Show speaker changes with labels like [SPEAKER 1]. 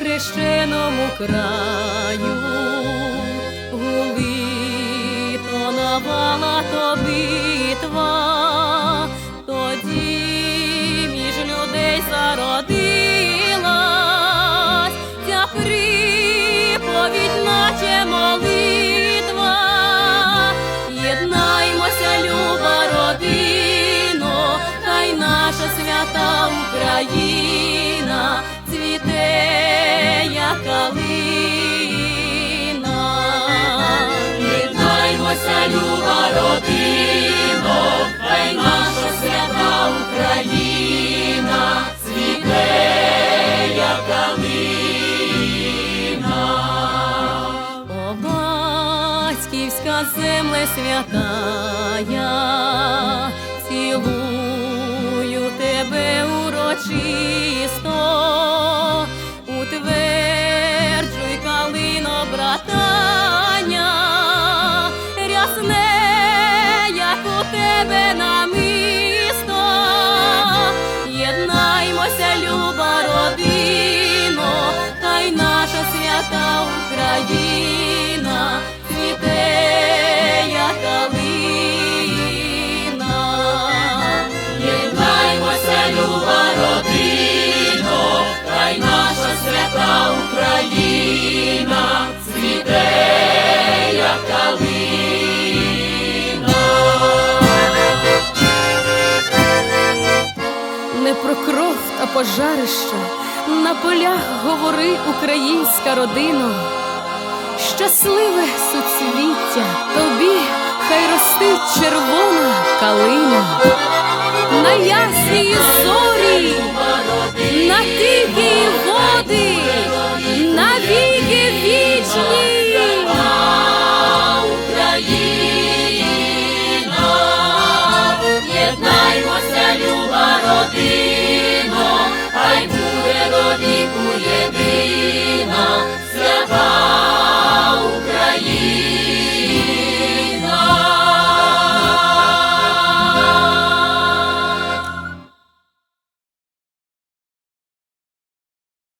[SPEAKER 1] хрещеному краю, гули то навала, то битва, тоді між людей зародилась. Ця приповідь, наче молитва. Єднаймося, люба родино, хай наша свята Україна цвіте, земле святая, цілую тебе урочисто, утверджуй калино братання, рясне, як у тебе намисто, єднаймося, люба родино, хай наша свята Україна пожарища, на полях говори українська родина, щасливе суцвіття, тобі хай рости червона калина, на ясній зорі, на ті.